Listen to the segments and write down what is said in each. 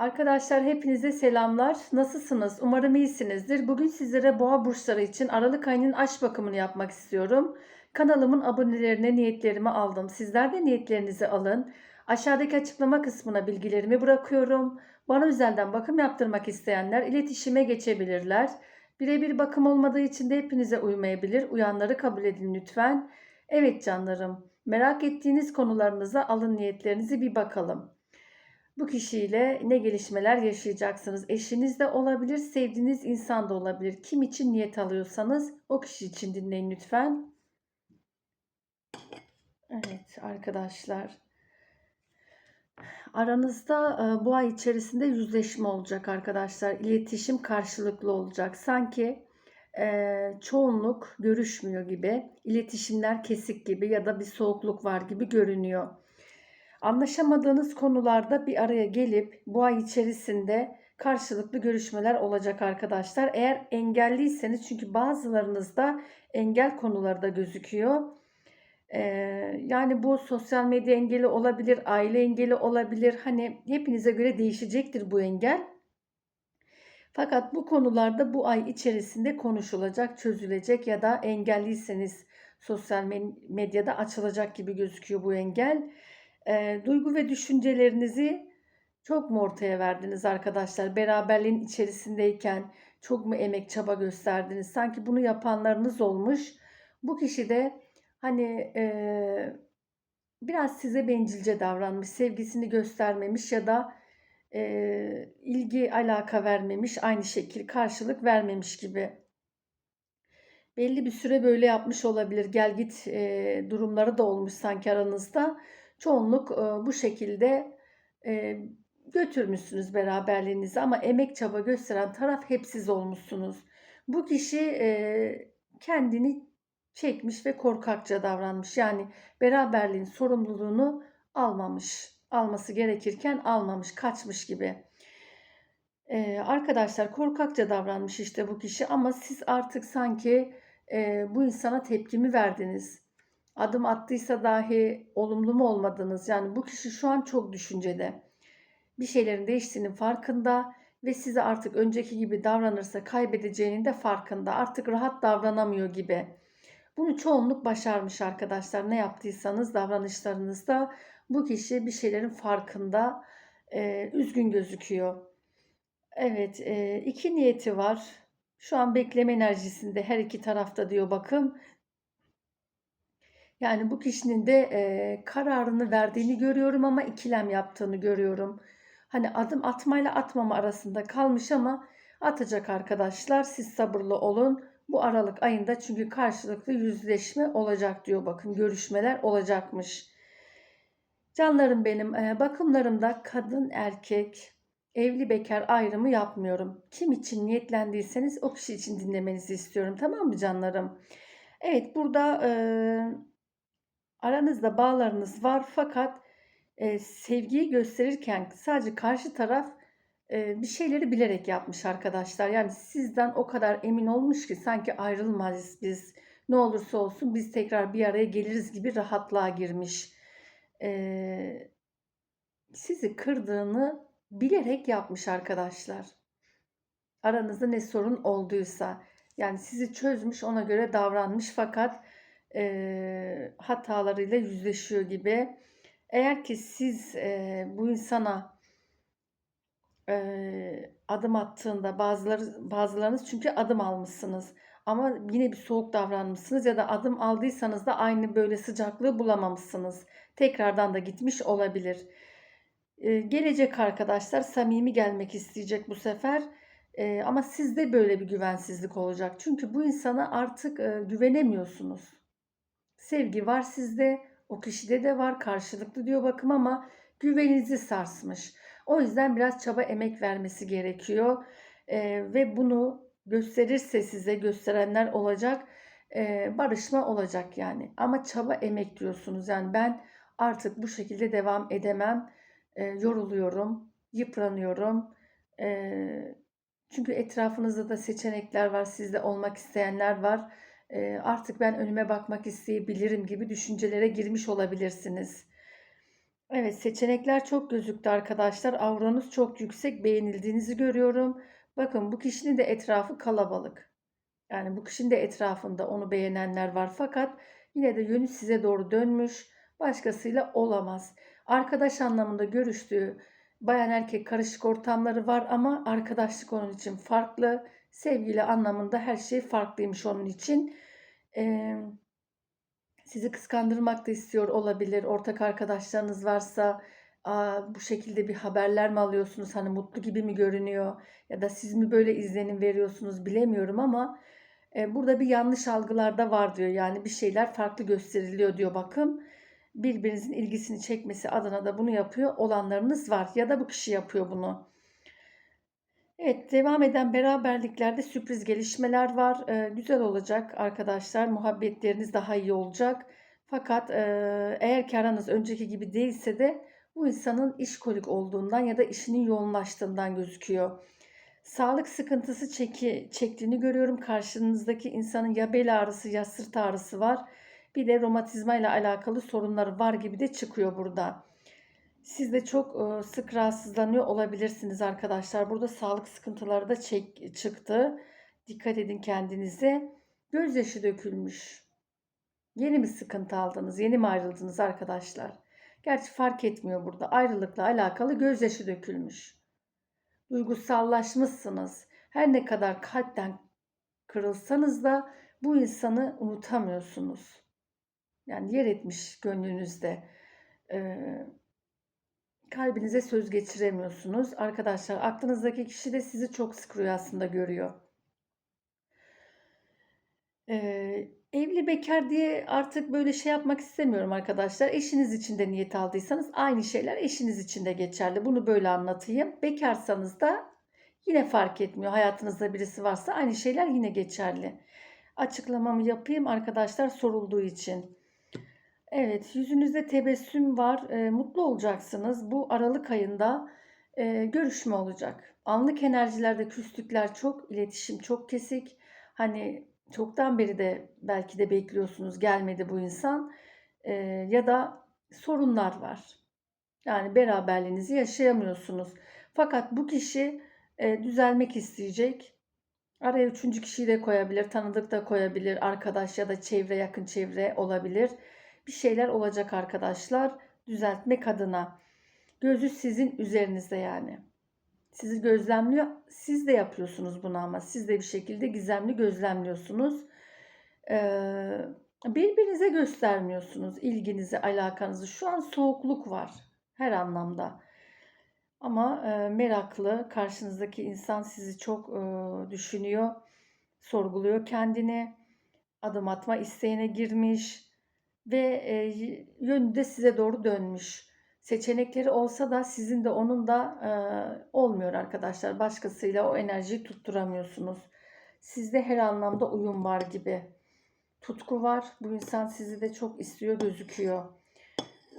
Arkadaşlar hepinize selamlar. Nasılsınız? Umarım iyisinizdir. Bugün sizlere boğa burçları için Aralık ayının aşk bakımını yapmak istiyorum. Kanalımın abonelerine niyetlerimi aldım. Sizler de niyetlerinizi alın. Aşağıdaki açıklama kısmına bilgilerimi bırakıyorum. Bana özelden bakım yaptırmak isteyenler iletişime geçebilirler. Birebir bakım olmadığı için de hepinize uymayabilir. Uyanları kabul edin lütfen. Evet canlarım, merak ettiğiniz konularınıza alın niyetlerinizi bir bakalım. Bu kişiyle ne gelişmeler yaşayacaksınız? Eşiniz de olabilir, sevdiğiniz insan da olabilir. Kim için niyet alıyorsanız o kişi için dinleyin lütfen. Evet arkadaşlar. Aranızda e, bu ay içerisinde yüzleşme olacak arkadaşlar. İletişim karşılıklı olacak. Sanki e, çoğunluk görüşmüyor gibi, iletişimler kesik gibi ya da bir soğukluk var gibi görünüyor. Anlaşamadığınız konularda bir araya gelip bu ay içerisinde karşılıklı görüşmeler olacak arkadaşlar. Eğer engelliyseniz çünkü bazılarınızda engel konuları da gözüküyor. Ee, yani bu sosyal medya engeli olabilir, aile engeli olabilir. Hani hepinize göre değişecektir bu engel. Fakat bu konularda bu ay içerisinde konuşulacak, çözülecek ya da engelliyseniz sosyal medyada açılacak gibi gözüküyor bu engel. E, duygu ve düşüncelerinizi çok mu ortaya verdiniz arkadaşlar? Beraberliğin içerisindeyken çok mu emek çaba gösterdiniz? Sanki bunu yapanlarınız olmuş. Bu kişi de hani e, biraz size bencilce davranmış, sevgisini göstermemiş ya da e, ilgi alaka vermemiş, aynı şekil karşılık vermemiş gibi. Belli bir süre böyle yapmış olabilir. Gel git e, durumları da olmuş sanki aranızda. Çoğunluk e, bu şekilde e, götürmüşsünüz beraberliğinizi ama emek çaba gösteren taraf hep siz olmuşsunuz. Bu kişi e, kendini çekmiş ve korkakça davranmış. Yani beraberliğin sorumluluğunu almamış. Alması gerekirken almamış, kaçmış gibi. Ee, arkadaşlar korkakça davranmış işte bu kişi ama siz artık sanki e, bu insana tepkimi verdiniz adım attıysa dahi olumlu mu olmadınız? Yani bu kişi şu an çok düşüncede. Bir şeylerin değiştiğinin farkında ve size artık önceki gibi davranırsa kaybedeceğinin de farkında. Artık rahat davranamıyor gibi. Bunu çoğunluk başarmış arkadaşlar. Ne yaptıysanız davranışlarınızda bu kişi bir şeylerin farkında, e, üzgün gözüküyor. Evet, e, iki niyeti var. Şu an bekleme enerjisinde her iki tarafta diyor bakın. Yani bu kişinin de e, kararını verdiğini görüyorum ama ikilem yaptığını görüyorum. Hani adım atmayla atmama arasında kalmış ama atacak arkadaşlar. Siz sabırlı olun. Bu Aralık ayında çünkü karşılıklı yüzleşme olacak diyor. Bakın görüşmeler olacakmış. Canlarım benim e, bakımlarımda kadın erkek evli bekar ayrımı yapmıyorum. Kim için niyetlendiyseniz o kişi için dinlemenizi istiyorum. Tamam mı canlarım? Evet burada e, Aranızda bağlarınız var fakat e, sevgiyi gösterirken sadece karşı taraf e, bir şeyleri bilerek yapmış arkadaşlar. Yani sizden o kadar emin olmuş ki sanki ayrılmaz biz ne olursa olsun biz tekrar bir araya geliriz gibi rahatlığa girmiş. E, sizi kırdığını bilerek yapmış arkadaşlar. Aranızda ne sorun olduysa yani sizi çözmüş ona göre davranmış fakat e, hatalarıyla yüzleşiyor gibi. Eğer ki siz e, bu insana e, adım attığında bazıları bazılarınız çünkü adım almışsınız ama yine bir soğuk davranmışsınız ya da adım aldıysanız da aynı böyle sıcaklığı bulamamışsınız. Tekrardan da gitmiş olabilir. E, gelecek arkadaşlar samimi gelmek isteyecek bu sefer. E, ama sizde böyle bir güvensizlik olacak. Çünkü bu insana artık e, güvenemiyorsunuz. Sevgi var sizde, o kişide de var karşılıklı diyor bakım ama güveninizi sarsmış. O yüzden biraz çaba emek vermesi gerekiyor. Ee, ve bunu gösterirse size gösterenler olacak. E, barışma olacak yani. Ama çaba emek diyorsunuz. Yani ben artık bu şekilde devam edemem. E, yoruluyorum, yıpranıyorum. E, çünkü etrafınızda da seçenekler var. Sizde olmak isteyenler var artık ben önüme bakmak isteyebilirim gibi düşüncelere girmiş olabilirsiniz. Evet, seçenekler çok gözüktü arkadaşlar. Auranız çok yüksek, beğenildiğinizi görüyorum. Bakın bu kişinin de etrafı kalabalık. Yani bu kişinin de etrafında onu beğenenler var fakat yine de yönü size doğru dönmüş. Başkasıyla olamaz. Arkadaş anlamında görüştüğü bayan erkek karışık ortamları var ama arkadaşlık onun için farklı. Sevgili anlamında her şey farklıymış onun için. Ee, sizi kıskandırmak da istiyor olabilir. Ortak arkadaşlarınız varsa Aa, bu şekilde bir haberler mi alıyorsunuz? Hani mutlu gibi mi görünüyor? Ya da siz mi böyle izlenim veriyorsunuz bilemiyorum ama e, burada bir yanlış algılar da var diyor. Yani bir şeyler farklı gösteriliyor diyor bakın. Birbirinizin ilgisini çekmesi adına da bunu yapıyor olanlarınız var. Ya da bu kişi yapıyor bunu. Evet, devam eden beraberliklerde sürpriz gelişmeler var. Ee, güzel olacak arkadaşlar. Muhabbetleriniz daha iyi olacak. Fakat e, eğer ki aranız önceki gibi değilse de bu insanın işkolik olduğundan ya da işinin yoğunlaştığından gözüküyor. Sağlık sıkıntısı çeki, çektiğini görüyorum. Karşınızdaki insanın ya bel ağrısı ya sırt ağrısı var. Bir de romatizma ile alakalı sorunları var gibi de çıkıyor burada. Siz de çok e, sık rahatsızlanıyor olabilirsiniz arkadaşlar. Burada sağlık sıkıntıları da çek, çıktı. Dikkat edin kendinize. Gözyaşı dökülmüş. Yeni mi sıkıntı aldınız? Yeni mi ayrıldınız arkadaşlar? Gerçi fark etmiyor burada. Ayrılıkla alakalı gözyaşı dökülmüş. Duygusallaşmışsınız. Her ne kadar kalpten kırılsanız da bu insanı unutamıyorsunuz. Yani yer etmiş gönlünüzde. Ee, kalbinize söz geçiremiyorsunuz. Arkadaşlar aklınızdaki kişi de sizi çok sık rüyasında görüyor. Ee, evli bekar diye artık böyle şey yapmak istemiyorum arkadaşlar. Eşiniz için de niyet aldıysanız aynı şeyler eşiniz için de geçerli. Bunu böyle anlatayım. Bekarsanız da yine fark etmiyor. Hayatınızda birisi varsa aynı şeyler yine geçerli. Açıklamamı yapayım arkadaşlar sorulduğu için. Evet, yüzünüzde tebessüm var. E, mutlu olacaksınız. Bu Aralık ayında e, görüşme olacak. Anlık enerjilerde küslükler çok, iletişim çok kesik. Hani çoktan beri de belki de bekliyorsunuz gelmedi bu insan. E, ya da sorunlar var. Yani beraberliğinizi yaşayamıyorsunuz. Fakat bu kişi e, düzelmek isteyecek. Araya üçüncü kişiyi de koyabilir, tanıdık da koyabilir, arkadaş ya da çevre, yakın çevre olabilir bir şeyler olacak arkadaşlar düzeltmek adına. Gözü sizin üzerinizde yani. Sizi gözlemliyor. Siz de yapıyorsunuz bunu ama siz de bir şekilde gizemli gözlemliyorsunuz. Ee, birbirinize göstermiyorsunuz ilginizi, alakanızı. Şu an soğukluk var her anlamda. Ama e, meraklı, karşınızdaki insan sizi çok e, düşünüyor, sorguluyor kendini, adım atma isteğine girmiş ve e, yönü de size doğru dönmüş. Seçenekleri olsa da sizin de onun da e, olmuyor arkadaşlar. Başkasıyla o enerjiyi tutturamıyorsunuz. Sizde her anlamda uyum var gibi. Tutku var. Bu insan sizi de çok istiyor gözüküyor.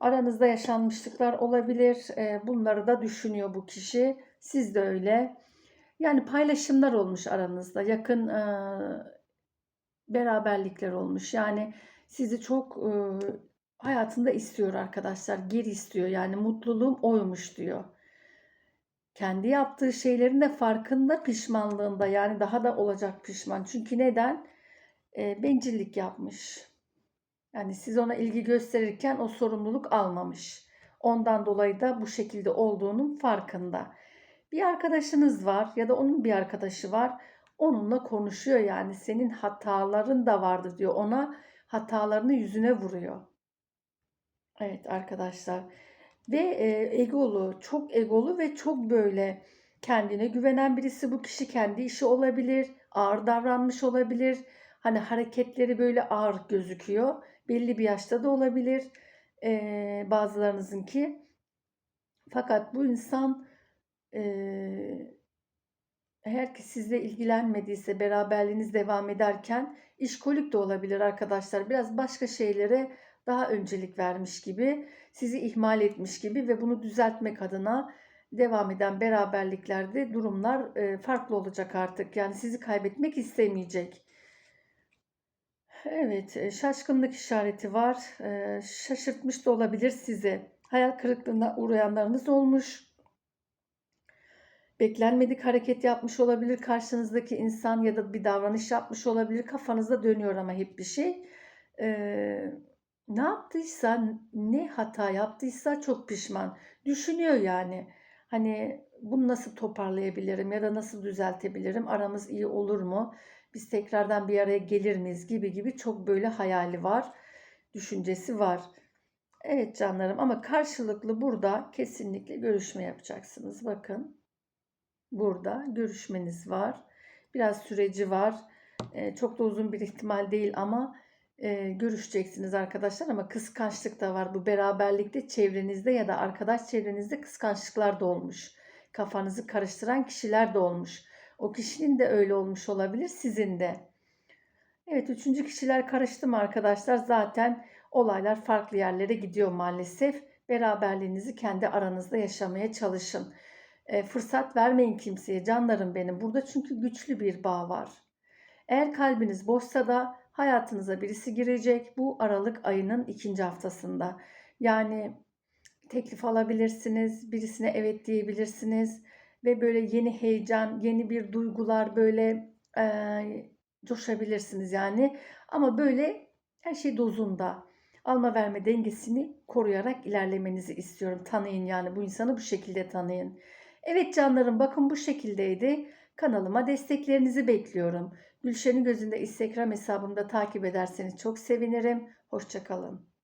Aranızda yaşanmışlıklar olabilir. E, bunları da düşünüyor bu kişi. Siz de öyle. Yani paylaşımlar olmuş aranızda. Yakın e, beraberlikler olmuş. Yani sizi çok e, hayatında istiyor arkadaşlar. Geri istiyor. Yani mutluluğum oymuş diyor. Kendi yaptığı şeylerin de farkında pişmanlığında yani daha da olacak pişman. Çünkü neden? E, bencillik yapmış. Yani siz ona ilgi gösterirken o sorumluluk almamış. Ondan dolayı da bu şekilde olduğunun farkında. Bir arkadaşınız var ya da onun bir arkadaşı var. Onunla konuşuyor yani senin hataların da vardır diyor ona hatalarını yüzüne vuruyor. Evet arkadaşlar. Ve e, egolu, çok egolu ve çok böyle kendine güvenen birisi. Bu kişi kendi işi olabilir, ağır davranmış olabilir. Hani hareketleri böyle ağır gözüküyor. Belli bir yaşta da olabilir e, bazılarınızınki. Fakat bu insan e, eğer ki sizle ilgilenmediyse beraberliğiniz devam ederken işkolik de olabilir arkadaşlar. Biraz başka şeylere daha öncelik vermiş gibi, sizi ihmal etmiş gibi ve bunu düzeltmek adına devam eden beraberliklerde durumlar e, farklı olacak artık. Yani sizi kaybetmek istemeyecek. Evet, e, şaşkınlık işareti var. E, şaşırtmış da olabilir sizi. Hayal kırıklığına uğrayanlarınız olmuş. Beklenmedik hareket yapmış olabilir karşınızdaki insan ya da bir davranış yapmış olabilir. Kafanızda dönüyor ama hep bir şey. Ee, ne yaptıysa, ne hata yaptıysa çok pişman. Düşünüyor yani. Hani bunu nasıl toparlayabilirim ya da nasıl düzeltebilirim? Aramız iyi olur mu? Biz tekrardan bir araya gelir miyiz gibi gibi çok böyle hayali var, düşüncesi var. Evet canlarım ama karşılıklı burada kesinlikle görüşme yapacaksınız. Bakın burada görüşmeniz var. Biraz süreci var. Ee, çok da uzun bir ihtimal değil ama e, görüşeceksiniz arkadaşlar ama kıskançlık da var. Bu beraberlikte çevrenizde ya da arkadaş çevrenizde kıskançlıklar da olmuş. Kafanızı karıştıran kişiler de olmuş. O kişinin de öyle olmuş olabilir, sizin de. Evet, üçüncü kişiler karıştı mı arkadaşlar? Zaten olaylar farklı yerlere gidiyor maalesef. Beraberliğinizi kendi aranızda yaşamaya çalışın. E, fırsat vermeyin kimseye canlarım benim. Burada çünkü güçlü bir bağ var. Eğer kalbiniz boşsa da hayatınıza birisi girecek bu Aralık ayının ikinci haftasında. Yani teklif alabilirsiniz, birisine evet diyebilirsiniz ve böyle yeni heyecan, yeni bir duygular böyle e, coşabilirsiniz yani. Ama böyle her şey dozunda. Alma verme dengesini koruyarak ilerlemenizi istiyorum. Tanıyın yani bu insanı bu şekilde tanıyın. Evet canlarım bakın bu şekildeydi. Kanalıma desteklerinizi bekliyorum. Gülşen'in gözünde Instagram hesabımda takip ederseniz çok sevinirim. Hoşçakalın.